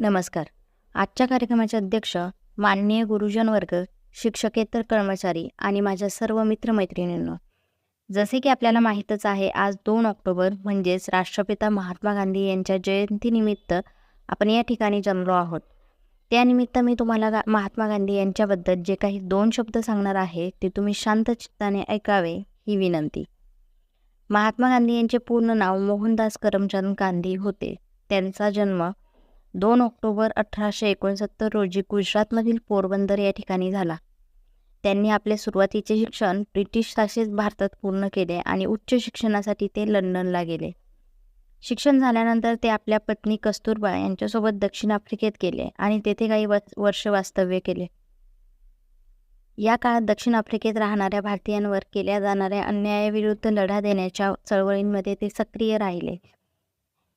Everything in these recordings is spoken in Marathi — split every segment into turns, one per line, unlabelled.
नमस्कार. आजच्या कार्यक्रमाचे अध्यक्ष माननीय गुरुजन वर्ग शिक्षकेतर कर्मचारी आणि माझ्या सर्व मित्रमैत्रिणींनो. जसे की आपल्याला माहीतच आहे आज दोन ऑक्टोबर म्हणजेच राष्ट्रपिता महात्मा गांधी यांच्या जयंतीनिमित्त आपण या ठिकाणी जमलो आहोत. त्यानिमित्त मी तुम्हाला गा महात्मा गांधी यांच्याबद्दल जे काही दोन शब्द सांगणार आहे ते तुम्ही शांत चित्ताने ऐकावे ही विनंती. महात्मा गांधी यांचे पूर्ण नाव मोहनदास करमचंद गांधी होते. त्यांचा जन्म दोन ऑक्टोबर अठराशे एकोणसत्तर रोजी गुजरातमधील पोरबंदर या ठिकाणी झाला. त्यांनी आपले सुरुवातीचे शिक्षण ब्रिटिश शासित भारतात पूर्ण केले आणि उच्च शिक्षणासाठी ते लंडनला गेले. शिक्षण झाल्यानंतर ते आपल्या पत्नी कस्तुरबा यांच्यासोबत दक्षिण आफ्रिकेत गेले आणि तेथे काही व वर्ष वास्तव्य केले. या काळात दक्षिण आफ्रिकेत राहणाऱ्या भारतीयांवर केल्या जाणाऱ्या अन्यायाविरुद्ध लढा देण्याच्या चळवळींमध्ये ते सक्रिय राहिले.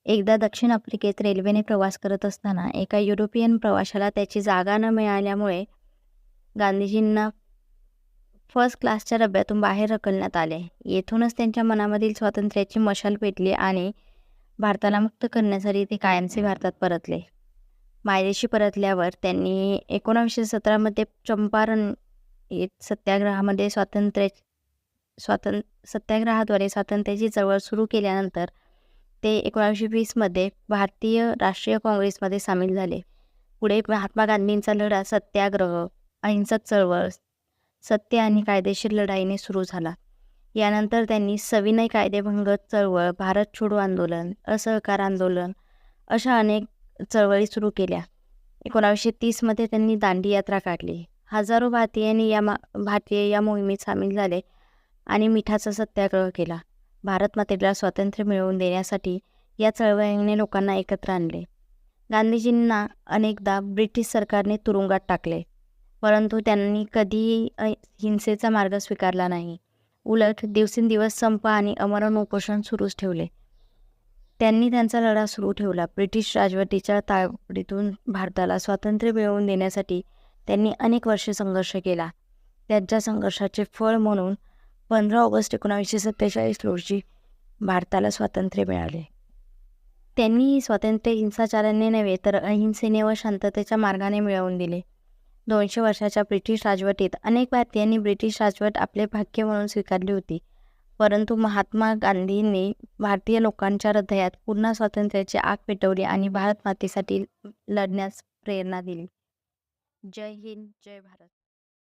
एकदा दक्षिण आफ्रिकेत रेल्वेने प्रवास करत असताना एका युरोपियन प्रवाशाला त्याची जागा न मिळाल्यामुळे गांधीजींना फर्स्ट क्लासच्या डब्यातून बाहेर रकलण्यात आले. येथूनच त्यांच्या मनामधील स्वातंत्र्याची मशाल पेटली आणि भारताला मुक्त करण्यासाठी ते कायमचे भारतात परतले. मायदेशी परतल्यावर त्यांनी एकोणावीसशे सतरामध्ये चंपारण सत्याग्रहामध्ये स्वातंत्र्य स्वातं सत्याग्रहाद्वारे स्वातंत्र्याची चळवळ सुरू केल्यानंतर ते एकोणीसशे वीसमध्ये भारतीय राष्ट्रीय काँग्रेसमध्ये सामील झाले. पुढे महात्मा गांधींचा लढा सत्याग्रह अहिंसक चळवळ सत्य आणि कायदेशीर लढाईने सुरू झाला. यानंतर त्यांनी सविनय कायदेभंग चळवळ भारत छोडो आंदोलन असहकार आंदोलन अशा अनेक चळवळी सुरू केल्या. एकोणावीसशे तीसमध्ये त्यांनी दांडी यात्रा काढली. हजारो भारतीयांनी या मा भारतीय या मोहिमेत सामील झाले आणि मिठाचा सत्याग्रह केला. भारत मातेला स्वातंत्र्य मिळवून देण्यासाठी या चळवळीने लोकांना एकत्र आणले. गांधीजींना अनेकदा ब्रिटिश सरकारने तुरुंगात टाकले परंतु त्यांनी कधीही हिंसेचा मार्ग स्वीकारला नाही. उलट दिवसेंदिवस संप आणि अमरण उपोषण सुरूच ठेवले. त्यांनी त्यांचा लढा सुरू ठेवला. ब्रिटिश राजवटीच्या तावडीतून भारताला स्वातंत्र्य मिळवून देण्यासाठी त्यांनी अनेक वर्षे संघर्ष केला. त्यांच्या संघर्षाचे फळ म्हणून पंधरा ऑगस्ट एकोणावीसशे सत्तेचाळीस रोजी भारताला स्वातंत्र्य मिळाले. त्यांनी स्वातंत्र्य हिंसाचाराने नव्हे तर अहिंसेने व शांततेच्या मार्गाने मिळवून दिले. दोनशे वर्षाच्या ब्रिटिश राजवटीत अनेक भारतीयांनी ब्रिटिश राजवट आपले भाग्य म्हणून स्वीकारली होती. परंतु महात्मा गांधींनी भारतीय लोकांच्या हृदयात पुन्हा स्वातंत्र्याची आग पेटवली आणि भारत मातेसाठी लढण्यास प्रेरणा दिली. जय हिंद जय भारत.